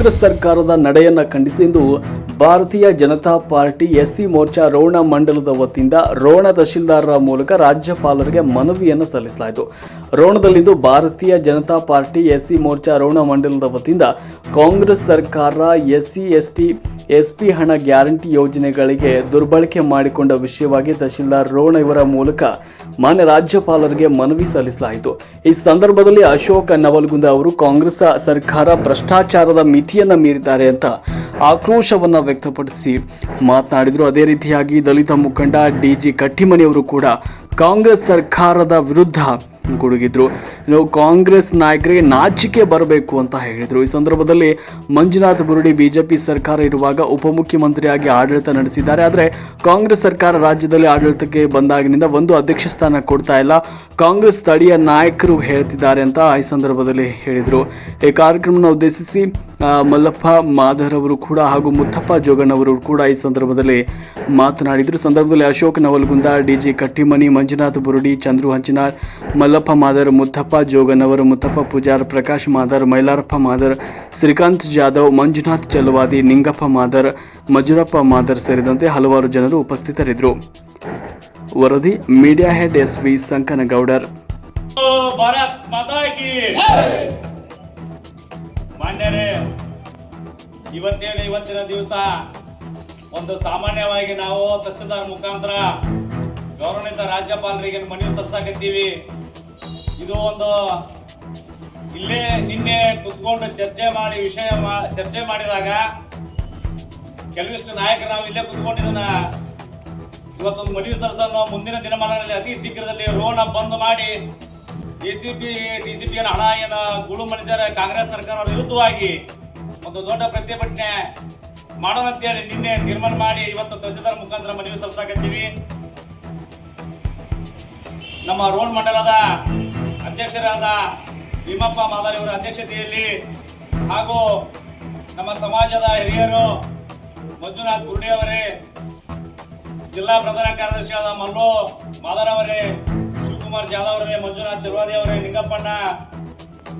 ಕಾಂಗ್ರೆಸ್ ಸರ್ಕಾರದ ನಡೆಯನ್ನು ಖಂಡಿಸಿದ್ದು ಭಾರತೀಯ ಜನತಾ ಪಾರ್ಟಿ ಎಸ್ಸಿ ಮೋರ್ಚಾ ರೋಣ ಮಂಡಲದ ವತಿಯಿಂದ ರೋಣ ತಹಶೀಲ್ದಾರರ ಮೂಲಕ ರಾಜ್ಯಪಾಲರಿಗೆ ಮನವಿಯನ್ನು ಸಲ್ಲಿಸಲಾಯಿತು. ರೋಣದಲ್ಲಿಂದು ಭಾರತೀಯ ಜನತಾ ಪಾರ್ಟಿ ಎಸ್ಸಿ ಮೋರ್ಚಾ ರೋಣ ಮಂಡಲದ ವತಿಯಿಂದ ಕಾಂಗ್ರೆಸ್ ಸರ್ಕಾರ ಎಸ್ಸಿ, ಎಸ್ಟಿ ಎಸ್ಪಿ ಹಣ ಗ್ಯಾರಂಟಿ ಯೋಜನೆಗಳಿಗೆ ದುರ್ಬಳಕೆ ಮಾಡಿಕೊಂಡ ವಿಷಯವಾಗಿ ತಹಶೀಲ್ದಾರ್ ರೋಣ ಇವರ ಮೂಲಕ ಮಾನ್ಯ ರಾಜ್ಯಪಾಲರಿಗೆ ಮನವಿ ಸಲ್ಲಿಸಲಾಯಿತು. ಈ ಸಂದರ್ಭದಲ್ಲಿ ಅಶೋಕ್ ನವಲ್ಗುಂದ ಅವರು ಕಾಂಗ್ರೆಸ್ ಸರ್ಕಾರ ಭ್ರಷ್ಟಾಚಾರದ ಮಿತಿಯನ್ನು ಮೀರಿದ್ದಾರೆ ಅಂತ ಆಕ್ರೋಶವನ್ನ ವ್ಯಕ್ತಪಡಿಸಿ ಮಾತನಾಡಿದರು. ಅದೇ ರೀತಿಯಾಗಿ ದಲಿತ ಮುಖಂಡ ಡಿ ಜಿ ಕಟ್ಟಿಮನಿಯವರು ಕೂಡ ಕಾಂಗ್ರೆಸ್ ಸರ್ಕಾರದ ವಿರುದ್ಧ ಗುಡುಗಿದ್ರು ಇನ್ನು ಕಾಂಗ್ರೆಸ್ ನಾಯಕರಿಗೆ ನಾಚಿಕೆ ಬರಬೇಕು ಅಂತ ಹೇಳಿದರು. ಈ ಸಂದರ್ಭದಲ್ಲಿ ಮಂಜುನಾಥ್ ಬುರುಡಿ ಬಿಜೆಪಿ ಸರ್ಕಾರ ಇರುವಾಗ ಉಪಮುಖ್ಯಮಂತ್ರಿಯಾಗಿ ಆಡಳಿತ ನಡೆಸಿದ್ದಾರೆ. ಆದರೆ ಕಾಂಗ್ರೆಸ್ ಸರ್ಕಾರ ರಾಜ್ಯದಲ್ಲಿ ಆಡಳಿತಕ್ಕೆ ಬಂದಾಗಿನಿಂದ ಒಂದು ಅಧ್ಯಕ್ಷ ಸ್ಥಾನ ಕೊಡ್ತಾ ಇಲ್ಲ. ಕಾಂಗ್ರೆಸ್ ಸ್ಥಳೀಯ ನಾಯಕರು ಹೇಳ್ತಿದ್ದಾರೆ ಅಂತ ಈ ಸಂದರ್ಭದಲ್ಲಿ ಹೇಳಿದರು. ಈ ಕಾರ್ಯಕ್ರಮವನ್ನು ಉದ್ದೇಶಿಸಿ ಮಲ್ಲಪ್ಪ ಮಾಧರ್ ಅವರು ಕೂಡ ಹಾಗೂ ಮುತ್ತಪ್ಪ ಜೋಗಣ್ಣವರು ಕೂಡ ಈ ಸಂದರ್ಭದಲ್ಲಿ ಮಾತನಾಡಿದರು. ಸಂದರ್ಭದಲ್ಲಿ ಅಶೋಕ್ ನವಲ್ಗುಂದ, ಡಿ ಜಿ ಕಟ್ಟಿಮನಿ, ಮಂಜುನಾಥ್ ಬುರುಡಿ, ಚಂದ್ರು ಹಂಚಿನಾಳ್ ಮಾದರ್, ಮುತ್ತಪ್ಪ ಜೋಗನವರ್, ಮುತ್ತಪ್ಪ ಪೂಜಾರ್, ಪ್ರಕಾಶ್ ಮಾದರ್, ಮೈಲಾರಪ್ಪ ಮಾದರ್, ಶ್ರೀಕಾಂತ್ ಜಾಧವ್, ಮಂಜುನಾಥ್ ಚಲವಾದಿ, ನಿಂಗಪ್ಪ ಮಾದರ್, ಮಜುರಪ್ಪ ಮಾದರ್ ಸೇರಿದಂತೆ ಹಲವಾರು ಜನರು ಉಪಸ್ಥಿತರಿದ್ದರು. ವರದಿ, media head S V Sankanagoudar ಇವತ್ತೇನು ಇವತ್ತಿನ ದಿವಸ? ಒಂದು ಸಾಮಾನ್ಯವಾಗಿ ನಾವು ತಹಸೀಲ್ದಾರ್ ಮುಖಾಂತರ ಗೌರವಿತ ರಾಜ್ಯಪಾಲರಿಗೆ ಮನವಿ ಸಲ್ಲಿಸಾಕತ್ತೀವಿ. ಇದು ಒಂದು ಇಲ್ಲೇ ನಿನ್ನೆ ಕುತ್ಕೊಂಡು ಚರ್ಚೆ ಮಾಡಿ ವಿಷಯ ಚರ್ಚೆ ಮಾಡಿದಾಗ ಕೆಲವಿಷ್ಟು ನಾಯಕರು ನಾವು ಇಲ್ಲೇ ಕುತ್ಕೊಂಡಿದ್ದನ್ನ ಇವತ್ತೊಂದು ಮನವಿ ಸಲ್ಲಿಸಲು ಮುಂದಿನ ದಿನಮಾನಗಳಲ್ಲಿ ಅತಿ ಶೀಘ್ರದಲ್ಲಿ ರೋಣ ಬಂದ್ ಮಾಡಿ ಎಸಿಪಿ ಡಿಸಿಪಿ ಹಣ ಏನ ಗುಳು ಮನುಷ್ಯರ ಕಾಂಗ್ರೆಸ್ ಸರ್ಕಾರ ವಿರುದ್ಧವಾಗಿ ಒಂದು ದೊಡ್ಡ ಪ್ರತಿಭಟನೆ ಮಾಡೋಣ ಅಂತೇಳಿ ನಿನ್ನೆ ತೀರ್ಮಾನ ಮಾಡಿ ಇವತ್ತು ತಹಸೀಲ್ದಾರ್ ಮುಖಾಂತರ ಮನವಿ ಸಲ್ಲಿಸಾಕತ್ತೀವಿ. ನಮ್ಮ ರೋಣ ಮಂಡಲದ ಅಧ್ಯಕ್ಷರಾದ ಭೀಮಪ್ಪ ಮಾದರಿಯವರ ಅಧ್ಯಕ್ಷತೆಯಲ್ಲಿ ಹಾಗೂ ನಮ್ಮ ಸಮಾಜದ ಹಿರಿಯರು ಮಂಜುನಾಥ್ ಅವರೇ, ಜಿಲ್ಲಾ ಪ್ರಧಾನ ಕಾರ್ಯದರ್ಶಿಯಾದ ಮಲ್ಲು ಮಾದರ್ ಅವರೇ, ಶಿವಕುಮಾರ್ ಜಾಧವ್ ಅವರೇ, ಮಂಜುನಾಥ್ ಅವರೇ, ನಿಂಗಪ್ಪಣ್ಣ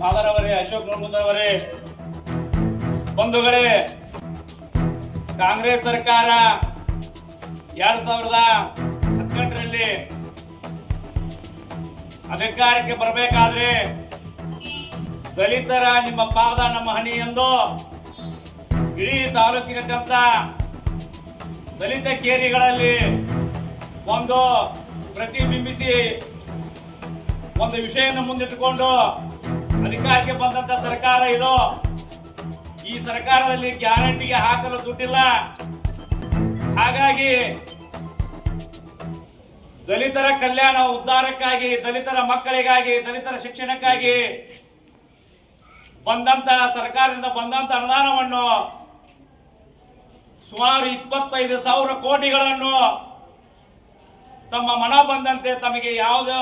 ಮಾದರ್ ಅವರೇ, ಅಶೋಕ್ ಅವರೇ. ಬಂಧುಗಳೇ, ಕಾಂಗ್ರೆಸ್ ಸರ್ಕಾರ ಎರಡ್ ಸಾವಿರದ ಹದಿನೆಂಟರಲ್ಲಿ ಅಧಿಕಾರಕ್ಕೆ ಬರಬೇಕಾದ್ರೆ ದಲಿತರ ನಿಮ್ಮ ಪಾದ ನಮ್ಮ ಹಣಿ ಎಂದು ಇಡೀ ತಾಲೂಕಿನಾದ್ಯಂತ ದಲಿತ ಕೇರಿಗಳಲ್ಲಿ ಒಂದು ಪ್ರತಿಬಿಂಬಿಸಿ ಒಂದು ವಿಷಯವನ್ನು ಮುಂದಿಟ್ಟುಕೊಂಡು ಅಧಿಕಾರಕ್ಕೆ ಬಂದಂತ ಸರ್ಕಾರ ಇದು. ಈ ಸರ್ಕಾರದಲ್ಲಿ ಗ್ಯಾರಂಟಿಗೆ ಹಾಕಲು ದುಡ್ಡಿಲ್ಲ. ಹಾಗಾಗಿ ದಲಿತರ ಕಲ್ಯಾಣ ಉದ್ಧಾರಕ್ಕಾಗಿ, ದಲಿತರ ಮಕ್ಕಳಿಗಾಗಿ, ದಲಿತರ ಶಿಕ್ಷಣಕ್ಕಾಗಿ ಬಂದಂತ, ಸರ್ಕಾರದಿಂದ ಬಂದಂತ ಅನುದಾನವನ್ನು ಸುಮಾರು ಇಪ್ಪತ್ತೈದು ಸಾವಿರ ಕೋಟಿಗಳನ್ನು ತಮ್ಮ ಮನ ಬಂದಂತೆ ತಮಗೆ ಯಾವುದೋ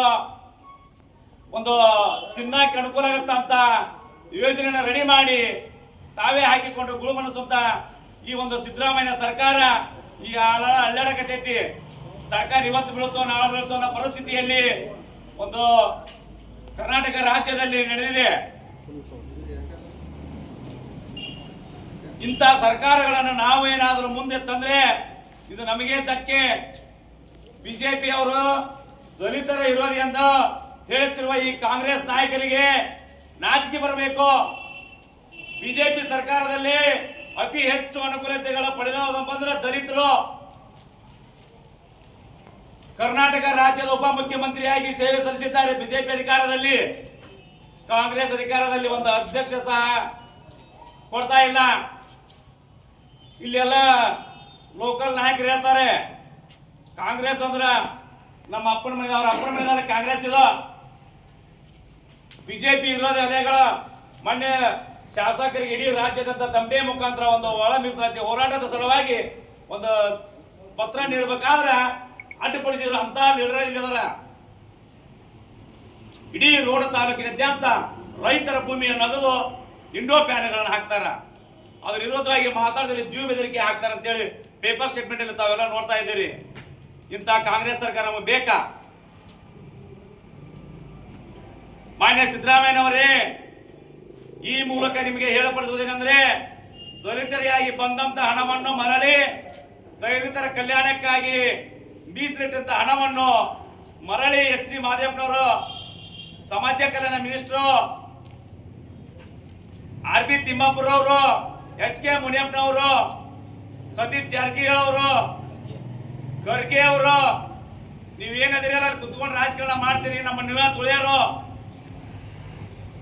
ಒಂದು ತಿನ್ನಕ್ಕೆ ಅನುಕೂಲ ಆಗುತ್ತಂತ ಯೋಜನೆಯನ್ನು ರೆಡಿ ಮಾಡಿ ತಾವೇ ಹಾಕಿಕೊಂಡು ಗುಳುಮನಸುತ್ತ ಈ ಒಂದು ಸಿದ್ದರಾಮಯ್ಯ ಸರ್ಕಾರ ಈಗ ಅಲ್ಲಾಡಕತೈತಿ. ಸರ್ಕಾರ ಇವತ್ತು ಬೀಳುತ್ತೋ, ನಾಳೆ ಬೀಳುತ್ತೋ ಅನ್ನೋ ಪರಿಸ್ಥಿತಿಯಲ್ಲಿ ಒಂದು ಕರ್ನಾಟಕ ರಾಜ್ಯದಲ್ಲಿ ನಡೆದಿದೆ. ಇಂಥ ಸರ್ಕಾರಗಳನ್ನು ನಾವು ಏನಾದರೂ ಮುಂದೆ ತಂದ್ರೆ ಇದು ನಮಗೆ ಧಕ್ಕೆ ಬಿಜೆಪಿ ಅವರು ದಲಿತರ ವಿರೋಧಿ ಅಂತ ಹೇಳುತ್ತಿರುವ ಈ ಕಾಂಗ್ರೆಸ್ ನಾಯಕರಿಗೆ ನಾಚಿಕೆ ಬರಬೇಕು. ಬಿಜೆಪಿ ಸರ್ಕಾರದಲ್ಲಿ ಅತಿ ಹೆಚ್ಚು ಅನುಕೂಲತೆಗಳು ಪಡೆದ ದಲಿತರು. ಕರ್ನಾಟಕ ರಾಜ್ಯದ ಉಪ ಮುಖ್ಯಮಂತ್ರಿಯಾಗಿ ಸೇವೆ ಸಲ್ಲಿಸಿದ್ದಾರೆ ಬಿಜೆಪಿ ಅಧಿಕಾರದಲ್ಲಿ. ಕಾಂಗ್ರೆಸ್ ಅಧಿಕಾರದಲ್ಲಿ ಒಂದು ಅಧ್ಯಕ್ಷ ಸಹ ಕೊಡ್ತಾ ಇಲ್ಲ. ಇಲ್ಲೆಲ್ಲ ಲೋಕಲ್ ನಾಯಕರು ಹೇಳ್ತಾರೆ, ಕಾಂಗ್ರೆಸ್ ಅಂದ್ರೆ ನಮ್ಮ ಅಪ್ಪನ ಮನೆ ಅವ್ರ ಅಪ್ಪನ ಮನೆ ಕಾಂಗ್ರೆಸ್ ಇದು. ಬಿಜೆಪಿ ವಿರೋಧಿ ಅಲೆಗಳು ಮೊನ್ನೆ ಶಾಸಕರಿಗೆ ಇಡೀ ರಾಜ್ಯದಂತ ದಂಬೆ ಮುಖಾಂತರ ಒಂದು ಒಳ ಮೀಸಲಾತಿ ಹೋರಾಟದ ಸಲುವಾಗಿ ಒಂದು ಪತ್ರ ನೀಡಬೇಕಾದ್ರೆ ಅಡ್ಡಿಪಡಿಸಿದ್ರು ಅಂತ ಲೀಡರ್ ಇಲ್ಲದಲ್ಲ ಇಡೀ ರೋಡ ತಾಲೂಕಿನಾದ್ಯಂತ ರೈತರ ಭೂಮಿಯ ನಗದು ಇಂಡೋ ಪ್ಯಾನ್ಗಳನ್ನು ಹಾಕ್ತಾರ. ಅದ್ರ ವಿರೋಧವಾಗಿ ಮಾತಾಡಿದ್ರೆ ಜೀವ ಬೆದರಿಕೆ ಹಾಕ್ತಾರ ಅಂತೇಳಿ ಪೇಪರ್ ಸ್ಟೇಟ್ಮೆಂಟ್ ಅಲ್ಲಿ ತಾವೆಲ್ಲ ನೋಡ್ತಾ ಇದ್ದೀರಿ. ಇಂಥ ಕಾಂಗ್ರೆಸ್ ಸರ್ಕಾರ ಬೇಕಾ? ಮಾನ್ಯ ಸಿದ್ದರಾಮಯ್ಯನವರೇ, ಈ ಮೂಲಕ ನಿಮಗೆ ಹೇಳಪಡಿಸುವುದೇನೆಂದ್ರೆ, ದಲಿತರಿಗಾಗಿ ಬಂದಂತ ಹಣವನ್ನು ಮರಳಿ ದಲಿತರ ಕಲ್ಯಾಣಕ್ಕಾಗಿ ಮೀಸಲಿಟ್ಟಂತ ಹಣವನ್ನು ಮರಳಿ ಎಸ್ ಸಿ ಮಾದೇಪ್ಪನವರು ಸಮಾಜ ಕಲ್ಯಾಣ ಮಿನಿಸ್ಟ್ರು, ಆರ್ ಬಿ ತಿಮ್ಮಾಪುರ ಅವರು ಎಚ್ ಕೆ ಮುನಿಯಪ್ಪನವರು, ಸತೀಶ್ ಜಾರಕಿಹೊಳಿ ಅವರು ಖರ್ಗೆ ಅವರು, ನೀವೇನದಿರಿ ಅಲ್ಲಿ ಕುತ್ಕೊಂಡು ರಾಜಕಾರಣ ಮಾಡ್ತೀರಿ, ನಮ್ಮ ನೀವ ತುಳಿಯರು.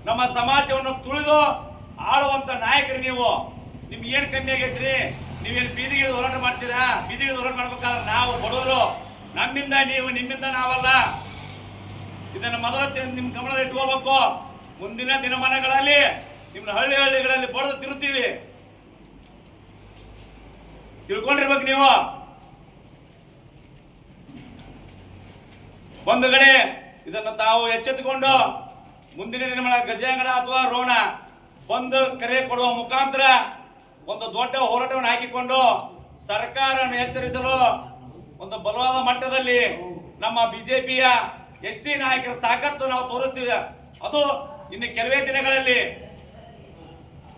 ನಮ್ಮ ಸಮಾಜವನ್ನು ತುಳಿದು ಆಳುವಂತ ನಾಯಕರು ನೀವು. ನಿಮ್ಗೆ ಏನು ಕಮ್ಮಿ ಆಗೈತ್ರಿ? ನೀವೇನು ಬೀದಿಗಿಳಿದು ಹೋರಾಟ ಮಾಡ್ತೀರಾ? ಬೀದಿಗಿಳಿದು ಹೋರಾಟ ಮಾಡ್ಬೇಕಾದ್ರೆ ನಾವು ಬಡವರು. ನಮ್ಮಿಂದ ನೀವು, ನಿಮ್ಮಿಂದ ನಾವಲ್ಲ. ಇದನ್ನು ಮೊದಲ ನಿಮ್ಮ ಗಮನದಲ್ಲಿ ಇಟ್ಕೋಬೇಕು ಮುಂದಿನ ದಿನಮಾನಗಳಲ್ಲಿ ನಿಮ್ಮ ಹಳ್ಳಿ ಹಳ್ಳಿಗಳಲ್ಲಿ ಬಡದು ತಿರುತ್ತೀವಿ ತಿಳ್ಕೊಂಡಿರ್ಬೇಕು ನೀವು. ಒಂದು ಕಡೆ ಇದನ್ನು ತಾವು ಎಚ್ಚೆತ್ತುಕೊಂಡು ಮುಂದಿನ ದಿನಮಾನ ಗಜಾಂಗಣ ಅಥವಾ ರೋಣ ಬಂದು ಕರೆ ಕೊಡುವ ಮುಖಾಂತರ ಒಂದು ದೊಡ್ಡ ಹೋರಾಟವನ್ನು ಹಾಕಿಕೊಂಡು ಸರ್ಕಾರವನ್ನು ಎಚ್ಚರಿಸಲು ಒಂದು ಬಲವಾದ ಮಟ್ಟದಲ್ಲಿ ನಮ್ಮ ಬಿಜೆಪಿಯ ಎಸ್ ಸಿ ನಾಯಕರ ತಾಕತ್ತು ನಾವು ತೋರಿಸ್ತೀವಿ. ಅದು ಇನ್ನು ಕೆಲವೇ ದಿನಗಳಲ್ಲಿ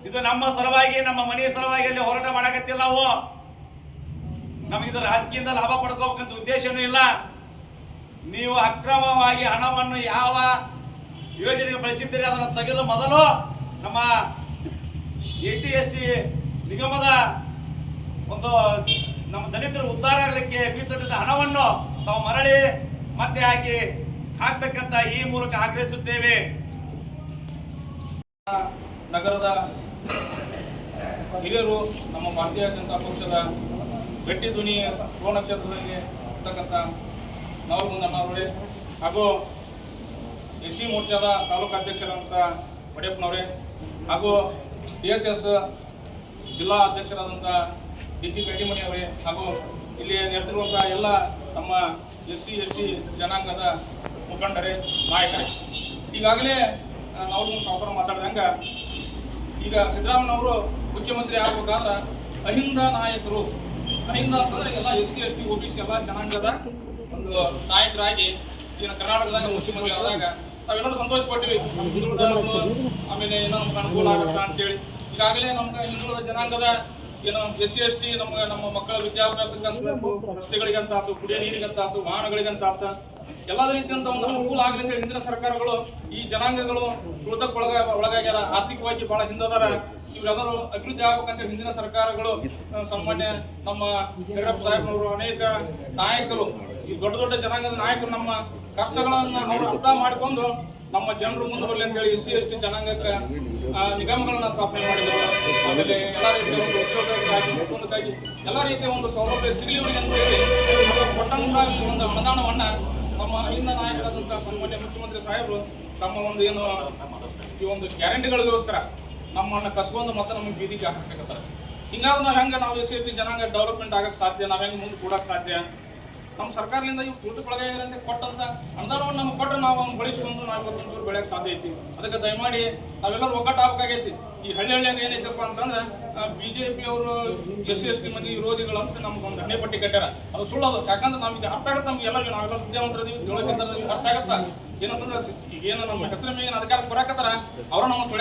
ಇದು ನಮ್ಮ ಸಲುವಾಗಿ, ನಮ್ಮ ಮನೆಯ ಸಲುವಾಗಿ ಅಲ್ಲಿ ಹೋರಾಟ ಮಾಡಕತ್ತಿಲ್ಲ ನಾವು. ನಮಗಿದು ರಾಜಕೀಯದಿಂದ ಲಾಭ ಪಡ್ಕೋಬೇಕಂತ ಉದ್ದೇಶನೂ ಇಲ್ಲ. ನೀವು ಅಕ್ರಮವಾಗಿ ಹಣವನ್ನು ಯಾವ ಯೋಜನೆಗೆ ಬಳಸಿದ್ದೀರಿ ಅದನ್ನು ತೆಗೆದು ಮೊದಲು ನಮ್ಮ ಎ ಸಿ, ಎಸ್ ಟಿ ನಿಗಮದ ಒಂದು ನಮ್ಮ ದಲಿತರ ಉದ್ಧಾರ ಆಗಲಿಕ್ಕೆ ಮೀಸಲಿದ್ದ ಹಣವನ್ನು ತಾವು ಮರಳಿ ಮತ್ತೆ ಹಾಕಿ ಹಾಕ್ಬೇಕಂತ ಈ ಮೂಲಕ ಆಗ್ರಹಿಸುತ್ತೇವೆ. ನಗರದ ಹಿರಿಯರು ನಮ್ಮ ಭಾರತೀಯ ಜನತಾ ಪಕ್ಷದ ಗಟ್ಟಿ ಧ್ವನಿ ಕ್ಷೇತ್ರದಲ್ಲಿ ಇರ್ತಕ್ಕಂಥ ನವರೇ ಹಾಗೂ ಎಸ್ ಸಿ ಮೋರ್ಚಾದ ತಾಲೂಕು ಅಧ್ಯಕ್ಷರಾದಂಥ ಪಡೆಯಪ್ಪನವರೇ ಹಾಗೂ ಡಿ ಎಸ್ ಎಸ್ ಜಿಲ್ಲಾ ಅಧ್ಯಕ್ಷರಾದಂಥ ಡಿ ಜಿ ಕಡಿಮಣಿ ಅವರೇ ಹಾಗೂ ಇಲ್ಲಿ ನೆರೆದಿರುವಂಥ ಎಲ್ಲ ನಮ್ಮ ಎಸ್ ಸಿ ಎಸ್ ಟಿ ಜನಾಂಗದ ಮುಖಂಡರೇ, ನಾಯಕರೇ. ಈಗಾಗಲೇ ನಾವು ಸಾವುಕಾರ ಮಾತಾಡಿದಂಗೆ ಈಗ ಸಿದ್ದರಾಮಯ್ಯನವರು ಮುಖ್ಯಮಂತ್ರಿ ಆಗಬೇಕಾದ್ರೆ ಅಹಿಂದ ನಾಯಕರು, ಅಹಿಂದ ಅಂತಂದ್ರೆ ಎಲ್ಲ S C S T O B ಎಲ್ಲ ಜನಾಂಗದ ಒಂದು ನಾಯಕರಾಗಿ ಈಗ ಕರ್ನಾಟಕದಾಗ ಮುಖ್ಯಮಂತ್ರಿ ಆದಾಗ ನಾವೆಲ್ಲರೂ ಸಂತೋಷ ಪಟ್ಟಿವಿ ಆಮೇಲೆ ಏನೋ ನಮ್ಗೆ ಅನುಕೂಲ ಆಗುತ್ತಾ ಅಂತೇಳಿ. ಈಗಾಗಲೇ ನಮ್ಗೆ ಹಿಂದುಳಿದ ಜನಾಂಗದ ಏನು ಎಸ್ ಸಿ, ಎಸ್ ಟಿ ನಮ್ಗೆ ನಮ್ಮ ಮಕ್ಕಳ ವಿದ್ಯಾಭ್ಯಾಸಕ್ಕಂತ ಕುಡಿಯೋ ನೀರಿಗಂತ ಆತು, ವಾಹನಗಳಿಗಂತ ಆತ. ಎಲ್ಲದ ರೀತಿಯಂತ ಒಂದು ಅನುಕೂಲ ಆಗಲಿ ಅಂತ ಹೇಳಿ ಹಿಂದಿನ ಸರ್ಕಾರಗಳು ಈ ಜನಾಂಗಗಳು ಒಳಗ, ಒಳಗಾಗ್ಯಾರ. ಆರ್ಥಿಕವಾಗಿ ಬಹಳ ಹಿಂದದಾರ ಇವೆಲ್ಲರೂ ಅಭಿವೃದ್ಧಿ ಆಗ್ಬೇಕಂತ ಹಿಂದಿನ ಸರ್ಕಾರಗಳು ಸಾಮಾನ್ಯ ನಮ್ಮ ಯಡಿಯೂರಪ್ಪ ಸಾಹೇಬ್ರವರು ಅನೇಕ ನಾಯಕರು, ಈ ದೊಡ್ಡ ದೊಡ್ಡ ಜನಾಂಗದ ನಾಯಕರು ನಮ್ಮ ಕಷ್ಟಗಳನ್ನು ಅವರು ಅರ್ಥ ಮಾಡಿಕೊಂಡು ನಮ್ಮ ಜನರು ಮುಂದೆ ಬರಲಿ ಅಂತ ಹೇಳಿ ಎಸ್ ಸಿ ಎಸ್ ಟಿ ಜನಾಂಗಕ್ಕೆ ನಿಗಮಗಳನ್ನ ಸ್ಥಾಪನೆ ಮಾಡಿದ್ರು. ಆಮೇಲೆ ಎಲ್ಲ ರೀತಿಯ ಒಂದು ಉದ್ಯೋಗಕ್ಕಾಗಿ ಮತ್ತೊಂದಕ್ಕಾಗಿ ಎಲ್ಲ ರೀತಿಯ ಒಂದು ಸೌಲಭ್ಯ ಸಿಗಲಿ ಅಂತ ಹೇಳಿ ಈ ಒಂದು ಮತದಾನವನ್ನ ನಮ್ಮ ಹಿಂದ ನಾಯಕರಾದಂಥ ಸನ್ಮಾನ್ಯ ಮುಖ್ಯಮಂತ್ರಿ ಸಾಹೇಬರು ತಮ್ಮ ಒಂದು ಏನು, ಈ ಒಂದು ಗ್ಯಾರಂಟಿಗಳಿಗೋಸ್ಕರ ನಮ್ಮನ್ನ ಕಸ್ಕೊಂಡು ಮತ ನಮಗೆ ಬೀದಿಗೆ ಹಾಕಬೇಕಾಗ್ತಾರೆ ಹಿಂಗಾದ್ರೆ ನಾವು ಹೆಂಗೆ ನಾವು ಎಸ್ ಟಿ ಜನಾಂಗ ಡೆವಲಪ್ಮೆಂಟ್ ಆಗಕ್ಕೆ ಸಾಧ್ಯ? ನಾವು ಹೆಂಗೆ ಮುಂದೆ ಕೂಡಕ್ಕೆ ಸಾಧ್ಯ? ನಮ್ಮ ಸರ್ಕಾರದಿಂದ ಇವು ತುಳಿತಕ್ಕೊಳಗಾಗಿರಂತೆ ಕೊಟ್ಟಂತ ಅನುದಾನವನ್ನು ನಮ್ಗೆ ಕೊಟ್ಟರೆ ನಾವು ಅವ್ನು ಬಳಸಿಕೊಂಡು ನಾವು ಇವತ್ತೊಂಚೂರು ಬೆಳೆಯಕ್ಕೆ ಸಾಧ್ಯ ಐತಿ. ಅದಕ್ಕೆ ದಯಮಾಡಿ ನಾವೆಲ್ಲರೂ ಒಗ್ಗಟ್ಟು ಆಗ್ಬೇಕಾಗೈತಿ. ಈ ಹಳ್ಳಿ ಹಳ್ಳಿಯಾಗ ಏನೈತಪ್ಪ ಅಂತಂದ್ರೆ ಬಿ ಜೆ ಪಿ ಅವರು ಎಸ್ ಎಸ್ ಟಿ ಮಂದಿ ವಿರೋಧಿಗಳು ಅಂತ ನಮ್ಗೆ ಒಂದು ಹಣೆ ಪಟ್ಟಿ ಕಟ್ಟಾರ ಅದು ಸುಳ್ಳೋದು ಯಾಕಂದ್ರೆ ನಮಗೆ ಅರ್ಥ ಆಗತ್ತೆ ನಮ್ಗೆ ಎಲ್ಲರಿಗೂ. ನಾವೆಲ್ಲ ವಿದ್ಯಾವಂತರದೀವಿ ತಿಳುವಳಿಕೆಂತರದೀವಿ ಅರ್ಥ ಆಗತ್ತ? ಏನಂತಂದ್ರೆ, ಈಗ ಏನು ನಮ್ಮ ಹೆಸರ ಮೇಲೆ ಅಧಿಕಾರ ಕೊಡಕತ್ತಾರ.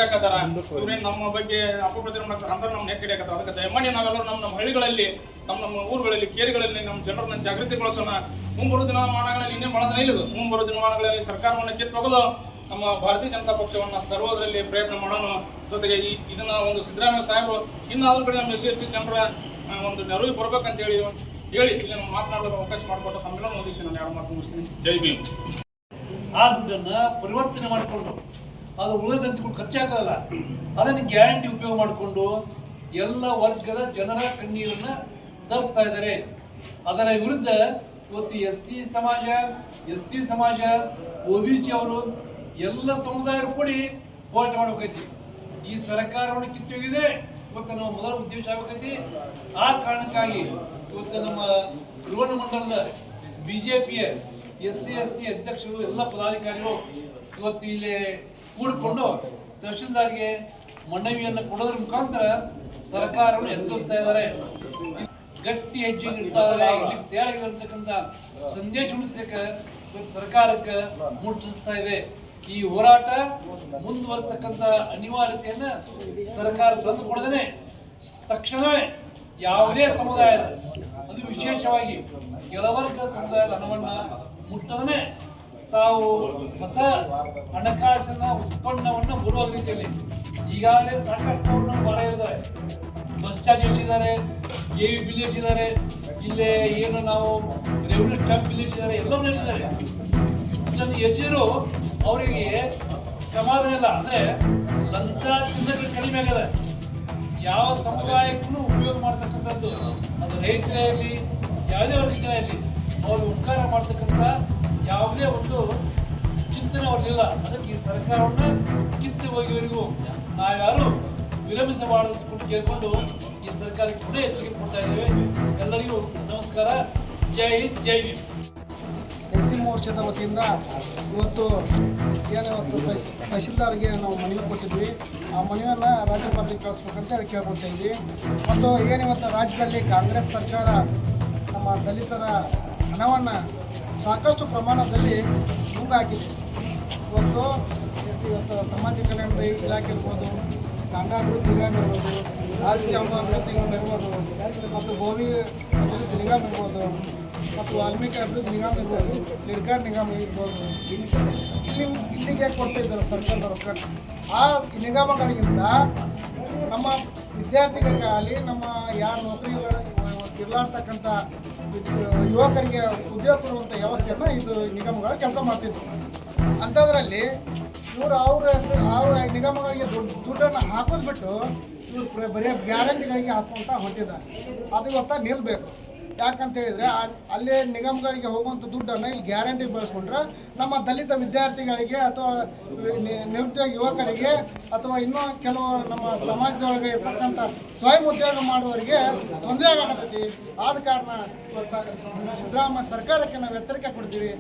ಅವ್ರ ಇವ್ರೇನ್ ನಮ್ಮ ಬಗ್ಗೆ ಅಪಪ್ರಚಾರ ಮಾಡ್ತಾರೆ? ಅಂತ ನಮ್ಮ ನೆಕ್ ಹಿಡಿಯಕತ್ತಾರ ಅದಕ್ಕೆ ದಯಮಾಡಿ ನಾವೆಲ್ಲರೂ ನಮ್ಮ ನಮ್ಮ ಹಳ್ಳಿಗಳಲ್ಲಿ ನಮ್ಮ ನಮ್ಮ ಊರುಗಳಲ್ಲಿ ಕೇರಿಗಳಲ್ಲಿ ನಮ್ಮ ಜನರನ್ನ ಜಾಗೃತಿಗೊಳಿಸೋಣ ಮುಂಬರುವ ದಿನಮಾನಗಳಲ್ಲಿ ಇನ್ನೇ ಬಹಳ ದಿನ ಇಲ್ಲದು. ಮುಂಬರುವ ದಿನಮಾನಗಳಲ್ಲಿ ಸರ್ಕಾರವನ್ನು ಕಿತ್ತೊಗೆದು ನಮ್ಮ ಭಾರತೀಯ ಜನತಾ ಪಕ್ಷವನ್ನು ತರುವುದರಲ್ಲಿ ಪ್ರಯತ್ನ ಮಾಡೋಣ. ಜೊತೆಗೆ ಈ ಇದನ್ನ ಒಂದು ಸಿದ್ದರಾಮಯ್ಯ ಸಾಹೇಬರು ಇನ್ನಾದ್ರೂ ಕಡೆ ನಮ್ಮ ಎಸ್ ಸಿ ಎಸ್ ಟಿ ಜನರ ಒಂದು ನೆರವಿಗೆ ಬರ್ಬೇಕಂತ ಹೇಳಿ ಹೇಳಿ ಇಲ್ಲಿ ನಮ್ಮ ಮಾತನಾಡಲು ಅವಕಾಶ ಮಾಡಿಕೊಟ್ಟು ತಮ್ಮೆಲ್ಲ ಮುಗಿಸಿ ನಾನು ಎರಡು ಮಾತು ಮುಗಿಸ್ತೀನಿ. ಜೈ ಭೀಮ್. ಆ ದುಡ್ಡನ್ನ ಪರಿವರ್ತನೆ ಮಾಡಿಕೊಂಡು ಅದು ಉಳಿದಂತಗಳು ಖರ್ಚಾಗಲ್ಲ. ಅದನ್ನು ಗ್ಯಾರಂಟಿ ಉಪಯೋಗ ಮಾಡಿಕೊಂಡು ಎಲ್ಲ ವರ್ಗದ ಜನರ ಕಣ್ಣೀರನ್ನ ತರಿಸ್ತಾ ಇದ್ದಾರೆ. ಅದರ ವಿರುದ್ಧ ಇವತ್ತು ಎಸ್ ಸಿ ಸಮಾಜ, ಎಸ್ ಟಿ ಸಮಾಜ, ಒ ಬಿ ಸಿ ಅವರು ಎಲ್ಲ ಸಮುದಾಯರು ಕೂಡಿ ಹೋರಾಟ ಮಾಡಬೇಕೈತಿ. ಈ ಸರ್ಕಾರವನ್ನು ಕಿತ್ತೊಗೆದ್ರೆ ಇವತ್ತು ನಮ್ಮ ಮೊದಲ ಉದ್ದೇಶ ಆಗ್ಬೇಕೈತಿ. ಆ ಕಾರಣಕ್ಕಾಗಿ ಇವತ್ತು ನಮ್ಮ ಧ್ರುವಣ ಮಂಡಲದ ಪಿಯ ಎಸ್ ಸಿ, ಎಸ್ ಟಿ ಅಧ್ಯಕ್ಷರು ಎಲ್ಲ ಪದಾಧಿಕಾರಿಗಳು ಇವತ್ತು ಇಲ್ಲಿ ಕೂಡಿಕೊಂಡು ತಹಶೀಲ್ದಾರ್ಗೆ ಮನವಿಯನ್ನು ಕೊಡೋದ್ರ ಮುಖಾಂತರ ಸರ್ಕಾರವನ್ನು ಎಚ್ಚರಿಸ್ತಾ ಇದ್ದಾರೆ. ಗಟ್ಟಿ ಹೆಜ್ಜೆ ಇಡ್ತಾ ಇದ್ದಾರೆ. ಇಲ್ಲಿ ಸಂದೇಶ ಉಳಿಸ್ಲಿಕ್ಕೆ ಸರ್ಕಾರಕ್ಕೆ ಮುಟ್ಟಿಸ್ತಾ ಇದೆ. ಈ ಹೋರಾಟ ಮುಂದುವರ್ತಕ್ಕಂಥ ಅನಿವಾರ್ಯತೆಯನ್ನ ಸರ್ಕಾರ ತಂದು ಕೊಡದೇ ತಕ್ಷಣವೇ ಯಾವುದೇ ಸಮುದಾಯದ, ಅದು ವಿಶೇಷವಾಗಿ ಕೆಲವರ್ಗ ಸಮುದಾಯದ ಹಣವನ್ನು ಮುಟ್ಟದನೆ ತಾವು ಹೊಸ ಹಣಕಾಸಿನ ಉತ್ಪನ್ನವನ್ನು ಬರುವ ರೀತಿಯಲ್ಲಿ ಈಗಾಗಲೇ ಸಾಕಷ್ಟು ಹೊರ ಇದ್ದಾರೆ ಬಸ್ ಚಾರ್ಜ್ ಇಳಿಸಿದ್ದಾರೆ ಎ ವಿ ಬಿಲ್ ಇಳಿಸಿದ್ದಾರೆ, ಇಲ್ಲೇ ಏನು ನಾವು ರೆವಿನ್ಯೂ ಸ್ಟಾಂಪ್ ಬಿಲ್ ಇಳಿಸಿದ್ದಾರೆ, ಎಲ್ಲವನ್ನೂ ಇಳಿಸಿದ್ದಾರೆ. ಇಷ್ಟನ್ನು ಹೆಚ್ಚಿದ್ರು ಅವರಿಗೆ ಸಮಾಧಾನ ಇಲ್ಲ. ಅಂದರೆ ಲಂಚ ತಿನ್ನೋದು ಕಡಿಮೆ ಆಗಿದೆ. ಯಾವ ಸಮುದಾಯಕ್ಕೂ ಉಪಯೋಗ ಮಾಡ್ತಕ್ಕಂಥದ್ದು ಅದು ರೈತರೇ ಇರಲಿ, ಯಾವುದೇ ವರ್ಗ ಇರಲಿ, ಅವರು ಉಪಕಾರ ಮಾಡ್ತಕ್ಕಂಥ ಯಾವುದೇ ಒಂದು ಚಿಂತನೆ ಅವ್ರಿಗಿಲ್ಲ ಅದಕ್ಕೆ ಈ ಸರ್ಕಾರವನ್ನು ಕಿತ್ತು ಹೋಗಿವರೆಗೂ ನಾವ್ಯಾರು ವಿರಮಿಸಬಾರದು ಕೇಳಿಕೊಂಡು ಈ ಸರ್ಕಾರಕ್ಕೆ ಕೂಡ ಎಚ್ಚರಿಕೆ ಕೊಡ್ತಾ ಇದ್ದೇವೆ. ಎಲ್ಲರಿಗೂ ನಮಸ್ಕಾರ. ಜೈ ಹಿಂದ್ ಜೈ ಹಿಂದ್ ಎಸ್ ಸಿ ಮೋರ್ಚಾದ ವತಿಯಿಂದ ಇವತ್ತು ಏನು ತಹಶ್- ತಹಶೀಲ್ದಾರ್ಗೆ ನಾವು ಮನವಿ ಕೊಟ್ಟಿದ್ವಿ. ಆ ಮನವಿಯನ್ನು ರಾಜ್ಯಪಾಲರಿಗೆ ಕಳಿಸ್ಬೇಕಂತ ಹೇಳಿ ಕೇಳ್ಕೊಳ್ತಾ ಇದ್ವಿ. ಮತ್ತು ಏನು ಇವತ್ತು ರಾಜ್ಯದಲ್ಲಿ ಕಾಂಗ್ರೆಸ್ ಸರ್ಕಾರ ನಮ್ಮ ದಲಿತರ ಹಣವನ್ನು ಸಾಕಷ್ಟು ಪ್ರಮಾಣದಲ್ಲಿ ಮುಂದಾಗಿದೆ ಇವತ್ತು ಇವತ್ತು ಸಮಾಜ ಕಲ್ಯಾಣದ ಇಲಾಖೆ ಇರ್ಬೋದು, ಗಂಗಾಭಿವೃದ್ಧಿ ನಿಗಮ ಇರ್ಬೋದು ಆರ್ಥಿಕ ಅಭಿವೃದ್ಧಿ ಇರ್ಬೋದು, ಮತ್ತು ಗೋವಿ ಅಭಿವೃದ್ಧಿ ನಿಗಮ ಇರ್ಬೋದು, ಮತ್ತು ವಾಲ್ಮೀಕಿ ಅಭಿವೃದ್ಧಿ ನಿಗಮ ಇರ್ಬೋದು, ನಿರ್ಗಾರ್ ನಿಗಮ ಇರ್ಬೋದು. ಇಲ್ಲಿ ಇಲ್ಲಿಗೆ ಕೊಡ್ತಿದ್ದರು ಸರ್ಕಾರದ ರೊಕ್ಕ. ಆ ನಿಗಮಗಳಿಗಿಂತ ನಮ್ಮ ವಿದ್ಯಾರ್ಥಿಗಳಿಗಾಗಲಿ, ನಮ್ಮ ಯಾರು ನೌಕರಿ ಇರ್ಲಾರ್ತಕ್ಕಂಥ ಯುವಕರಿಗೆ ಉದ್ಯೋಗ ಕೊಡುವಂಥ ವ್ಯವಸ್ಥೆಯನ್ನು ಇದು ನಿಗಮಗಳು ಕೆಲಸ ಮಾಡ್ತಿದ್ವು. ಅಂಥದ್ರಲ್ಲಿ ಇವರು ಅವ್ರ ಹೆಸರು, ಅವ್ರ ನಿಗಮಗಳಿಗೆ ದುಡ್ಡು, ದುಡ್ಡನ್ನು ಹಾಕೋದು ಬಿಟ್ಟು ಇವರು ಬರೀ ಗ್ಯಾರಂಟಿಗಳಿಗೆ ಹಾಕ್ಕೊಂತ ಹೊಂಟಿದ್ದಾರೆ. ಅದು ಇವತ್ತ ನಿಲ್ಲಬೇಕು ಯಾಕಂತ ಹೇಳಿದ್ರೆ ಅಲ್ಲೇ ನಿಗಮಗಳಿಗೆ ಹೋಗುವಂಥ ದುಡ್ಡನ್ನು ಇಲ್ಲಿ ಗ್ಯಾರಂಟಿ ಬಳಸ್ಕೊಂಡ್ರೆ ನಮ್ಮ ದಲಿತ ವಿದ್ಯಾರ್ಥಿಗಳಿಗೆ ಅಥವಾ ನಿರುದ್ಯೋಗ ಯುವಕರಿಗೆ ಅಥವಾ ಇನ್ನೂ ಕೆಲವು ನಮ್ಮ ಸಮಾಜದೊಳಗೆ ಇರ್ತಕ್ಕಂಥ ಸ್ವಯಂ ಉದ್ಯೋಗ ಮಾಡುವವರಿಗೆ ತೊಂದರೆ ಆಗತೈತಿ ಆದ ಕಾರಣ ಸಿದ್ದರಾಮ ಸರ್ಕಾರಕ್ಕೆ ನಾವು ಎಚ್ಚರಿಕೆ ಕೊಡ್ತೀವಿ.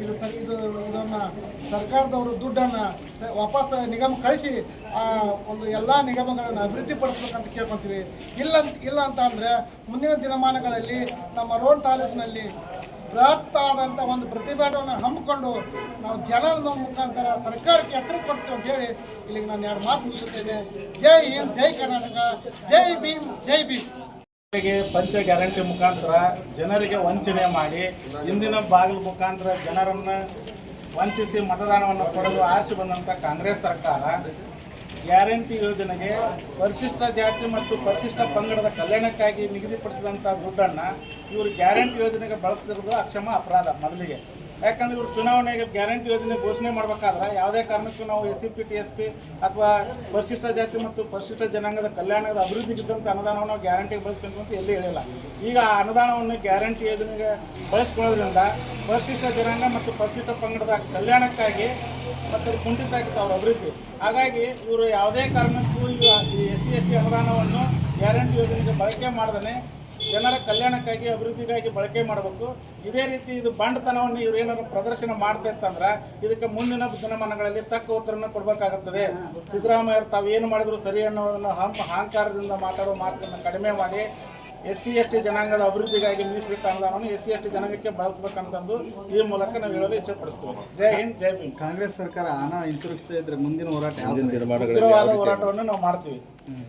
ಇದು ಸರ್, ಇದು ಇದನ್ನು ಸರ್ಕಾರದವರು ದುಡ್ಡನ್ನು ವಾಪಸ್ ನಿಗಮ ಕಳಿಸಿ, ಆ ಒಂದು ಎಲ್ಲ ನಿಗಮಗಳನ್ನು ಅಭಿವೃದ್ಧಿಪಡಿಸ್ಬೇಕಂತ ಕೇಳ್ಕೊತೀವಿ. ಇಲ್ಲ ಇಲ್ಲ ಅಂತ ಅಂದರೆ ಮುಂದಿನ ದಿನಮಾನಗಳಲ್ಲಿ ನಮ್ಮ ರೋಡ್ ತಾಲೂಕಿನಲ್ಲಿ ಬೃಹತ್ ಒಂದು ಪ್ರತಿಭಟನೆ ಹಮ್ಮಿಕೊಂಡು ನಾವು ಜನರ ಮುಖಾಂತರ ಸರ್ಕಾರಕ್ಕೆ ಹೆಸರು ಕೊಡ್ತೀವಿ ಅಂತ ಹೇಳಿ ಇಲ್ಲಿಗೆ ನಾನು ಎರಡು ಮಾತು ಮುಗಿಸುತ್ತೇನೆ. ಜೈ ಹಿಂದ್, ಜೈ ಕರ್ನಾಟಕ, ಜೈ ಭೀಮ್ ಜೈ ಭೀಮ್. ಪಂಚ ಗ್ಯಾರಂಟಿ ಮುಖಾಂತರ ಜನರಿಗೆ ವಂಚನೆ ಮಾಡಿ ಇಂದಿನ ಬಾಗಿಲು ಮುಖಾಂತರ ಜನರನ್ನು ವಂಚಿಸಿ ಮತದಾನವನ್ನು ಪಡೆದು ಆರಿಸಿ ಬಂದಂಥ ಕಾಂಗ್ರೆಸ್ ಸರ್ಕಾರ ಗ್ಯಾರಂಟಿ ಯೋಜನೆಗೆ ಪರಿಶಿಷ್ಟ ಜಾತಿ ಮತ್ತು ಪರಿಶಿಷ್ಟ ಪಂಗಡದ ಕಲ್ಯಾಣಕ್ಕಾಗಿ ನಿಗದಿಪಡಿಸಿದಂಥ ದುಡ್ಡನ್ನು ಇವರು ಗ್ಯಾರಂಟಿ ಯೋಜನೆಗೆ ಬಳಸ್ತಿರೋದು ಅಕ್ಷಮ ಅಪರಾಧ ಮೊದಲಿಗೆ. ಯಾಕಂದ್ರೆ ಇವ್ರು ಚುನಾವಣೆಗೆ ಗ್ಯಾರಂಟಿ ಯೋಜನೆ ಘೋಷಣೆ ಮಾಡಬೇಕಾದ್ರೆ ಯಾವುದೇ ಕಾರಣಕ್ಕೂ ನಾವು S C P T S P ಅಥವಾ ಪರಿಶಿಷ್ಟ ಜಾತಿ ಮತ್ತು ಪರಿಶಿಷ್ಟ ಜನಾಂಗದ ಕಲ್ಯಾಣದ ಅಭಿವೃದ್ಧಿಗಿದ್ದಂಥ ಅನುದಾನವನ್ನು ನಾವು ಗ್ಯಾರಂಟಿಗೆ ಬಳಸ್ಕೊಂಡು ಅಂತ ಎಲ್ಲಿ ಹೇಳಿಲ್ಲ. ಈಗ ಆ ಅನುದಾನವನ್ನು ಗ್ಯಾರಂಟಿ ಯೋಜನೆಗೆ ಬಳಸ್ಕೊಳ್ಳೋದ್ರಿಂದ ಪರಿಶಿಷ್ಟ ಜನಾಂಗ ಮತ್ತು ಪರಿಶಿಷ್ಟ ಪಂಗಡದ ಕಲ್ಯಾಣಕ್ಕಾಗಿ ಮತ್ತು ಕುಂಠಿತ ಆಗಿತ್ತು ಅವ್ರ ಅಭಿವೃದ್ಧಿ. ಹಾಗಾಗಿ ಇವರು ಯಾವುದೇ ಕಾರಣಕ್ಕೂ ಈ ಎಸ್ ಸಿ ಎಸ್ ಟಿ ಅನುದಾನವನ್ನು ಗ್ಯಾರಂಟಿ ಯೋಜನೆಗೆ ಬಳಕೆ ಮಾಡದೇ ಜನರ ಕಲ್ಯಾಣಕ್ಕಾಗಿ ಅಭಿವೃದ್ಧಿಗಾಗಿ ಬಳಕೆ ಮಾಡಬೇಕು. ಇದೇ ರೀತಿ ಇದು ಬಂಡತನವನ್ನು ಇವ್ರು ಏನಾದ್ರು ಪ್ರದರ್ಶನ ಮಾಡ್ತಾ ಇತ್ತಂದ್ರೆ ಇದಕ್ಕೆ ಮುಂದಿನ ದಿನಮಾನಗಳಲ್ಲಿ ತಕ್ಕ ಉತ್ತರನ ಕೊಡಬೇಕಾಗುತ್ತದೆ. ಸಿದ್ದರಾಮಯ್ಯ ತಾವು ಏನು ಮಾಡಿದ್ರು ಸರಿ ಅನ್ನೋದನ್ನು ಹಂಪ ಅಹಂಕಾರದಿಂದ ಮಾತಾಡೋ ಮಾತನ್ನು ಕಡಿಮೆ ಮಾಡಿ ಎಸ್ ಸಿ ಎಸ್ ಟಿ ಜನಾಂಗದ ಅಭಿವೃದ್ಧಿಗಾಗಿ ಮೀಸಲಿಟ್ಟ ಅನುದಾನವನ್ನು ಎಸ್ ಸಿ ಎಸ್ ಟಿ ಜನಾಂಗಕ್ಕೆ ಬಳಸಬೇಕಂತಂದು ಈ ಮೂಲಕ ನಾವು ಹೇಳಲು ಇಚ್ಛೆಪಡಿಸ್ತೇವೆ ಜೈ ಹಿಂದ್ ಜೈ ಭೀಮ್. ಕಾಂಗ್ರೆಸ್ ಸರ್ಕಾರ ಹಣ ಹಿಂತಿರುಗಿಸ್ತಾ ಇದ್ರೆ ಮುಂದಿನ ಹೋರಾಟ ತೀವ್ರವಾದ ಹೋರಾಟವನ್ನು ನಾವು ಮಾಡ್ತೀವಿ.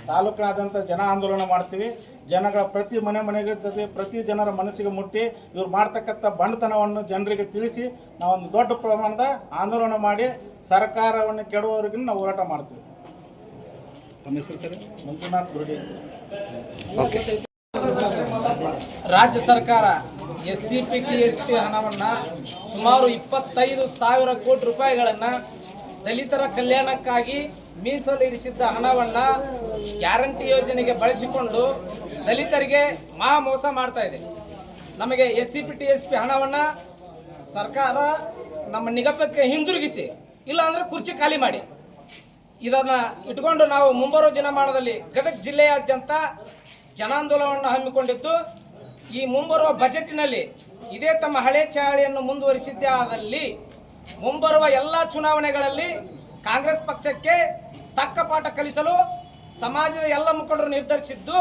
ತಾಲೂಕಿನಾದ್ಯಂತ ಜನ ಆಂದೋಲನ ಮಾಡ್ತೀವಿ. ಜನಗಳ ಪ್ರತಿ ಮನೆ ಮನೆಗೆ ಜೊತೆ ಪ್ರತಿ ಜನರ ಮನಸ್ಸಿಗೆ ಮುಟ್ಟಿ ಇವ್ರು ಮಾಡ್ತಕ್ಕಂಥ ಬಂಡತನವನ್ನು ಜನರಿಗೆ ತಿಳಿಸಿ ನಾವೊಂದು ದೊಡ್ಡ ಪ್ರಮಾಣದ ಆಂದೋಲನ ಮಾಡಿ ಸರ್ಕಾರವನ್ನು ಕೆಡುವವರೆಗೂ ನಾವು ಹೋರಾಟ ಮಾಡ್ತೀವಿ. ತಮ್ಮ ಹೆಸರು ಸರ್? ಮಂಜುನಾಥ್ ಗುರುಡಿ. ರಾಜ್ಯ ಸರ್ಕಾರ S C P T S P ಹಣವನ್ನು ಸುಮಾರು ಇಪ್ಪತ್ತೈದು ಸಾವಿರ ಕೋಟಿ ರೂಪಾಯಿಗಳನ್ನು ದಲಿತರ ಕಲ್ಯಾಣಕ್ಕಾಗಿ ಮೀಸಲಿರಿಸಿದ್ದ ಹಣವನ್ನು ಗ್ಯಾರಂಟಿ ಯೋಜನೆಗೆ ಬಳಸಿಕೊಂಡು ದಲಿತರಿಗೆ ಮಹಾ ಮೋಸ ಮಾಡ್ತಾ ಇದೆ. ನಮಗೆ S C P T S P ಹಣವನ್ನು ಸರ್ಕಾರ ನಮ್ಮ ನಿಗಮಕ್ಕೆ ಹಿಂದಿರುಗಿಸಿ, ಇಲ್ಲಾಂದರೆ ಕುರ್ಚಿ ಖಾಲಿ ಮಾಡಿ. ಇದನ್ನ ಇಟ್ಕೊಂಡು ನಾವು ಮುಂಬರುವ ದಿನಮಾನದಲ್ಲಿ ಗದಗ ಜಿಲ್ಲೆಯಾದ್ಯಂತ ಜನಾಂದೋಲನವನ್ನು ಹಮ್ಮಿಕೊಂಡಿದ್ದು ಈ ಮುಂಬರುವ ಬಜೆಟ್ನಲ್ಲಿ ಇದೇ ತಮ್ಮ ಹಳೆ ಚಾಳಿಯನ್ನು ಮುಂದುವರಿಸಿದ್ದೇ ಆದಲ್ಲಿ ಮುಂಬರುವ ಎಲ್ಲ ಚುನಾವಣೆಗಳಲ್ಲಿ ಕಾಂಗ್ರೆಸ್ ಪಕ್ಷಕ್ಕೆ ತಕ್ಕ ಪಾಠ ಕಲಿಸಲು ಸಮಾಜದ ಎಲ್ಲ ಮುಖಂಡರು ನಿರ್ಧರಿಸಿದ್ದು.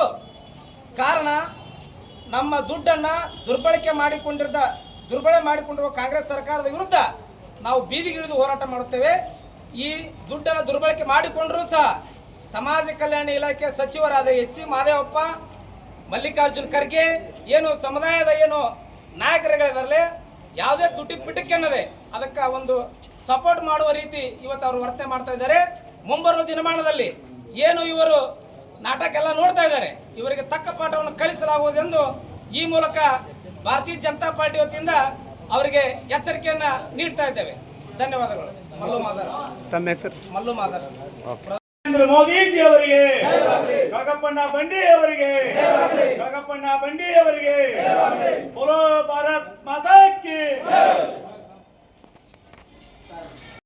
ಕಾರಣ ನಮ್ಮ ದುಡ್ಡನ್ನು ದುರ್ಬಳಕೆ ಮಾಡಿಕೊಂಡಿದ್ದ ದುರ್ಬಳಕೆ ಮಾಡಿಕೊಂಡಿರುವ ಕಾಂಗ್ರೆಸ್ ಸರ್ಕಾರದ ವಿರುದ್ಧ ನಾವು ಬೀದಿಗಿಳಿದು ಹೋರಾಟ ಮಾಡುತ್ತೇವೆ. ಈ ದುಡ್ಡನ್ನು ದುರ್ಬಳಕೆ ಮಾಡಿಕೊಂಡರೂ ಸಹ ಸಮಾಜ ಕಲ್ಯಾಣ ಇಲಾಖೆ ಸಚಿವರಾದ ಎಸ್ ಸಿ ಮಾದೇವಪ್ಪ ಮಲ್ಲಿಕಾರ್ಜುನ್ ಖರ್ಗೆ ಏನು ಸಮುದಾಯದ ಏನು ನಾಯಕರುಗಳಿದಾರಲ್ಲ ಯಾವುದೇ ತುಟಿ ಪಿಟಕ್ಕೆ ಅನ್ನದೇ ಅದಕ್ಕೆ ಒಂದು ಸಪೋರ್ಟ್ ಮಾಡುವ ರೀತಿ ಇವತ್ತು ಅವರು ವರ್ತನೆ ಮಾಡ್ತಾ ಇದ್ದಾರೆ. ಮುಂಬರುವ ದಿನಮಾನದಲ್ಲಿ ಏನು ಇವರು ನಾಟಕ ಎಲ್ಲ ನೋಡ್ತಾ ಇದ್ದಾರೆ ಇವರಿಗೆ ತಕ್ಕ ಪಾಠವನ್ನು ಕಲಿಸಲಾಗುವುದೆಂದು ಈ ಮೂಲಕ ಭಾರತೀಯ ಜನತಾ ಪಾರ್ಟಿ ವತಿಯಿಂದ ಅವರಿಗೆ ಎಚ್ಚರಿಕೆಯನ್ನು ನೀಡ್ತಾ ಇದ್ದೇವೆ. ಧನ್ಯವಾದಗಳು. ಮಲ್ಲು ಮಾದರ್. ಮಲ್ಲು ಮಾದರ್. ನರೇಂದ್ರ ಮೋದಿಜಿ ಅವರಿಗೆ ಕಳಕಪ್ಪಣ್ಣ ಬಂಡಿ ಅವರಿಗೆ ಕಳಕಪ್ಪಣ್ಣ ಬಂಡಿ ಅವರಿಗೆ ಭಾರತ್ ಮಾತಾ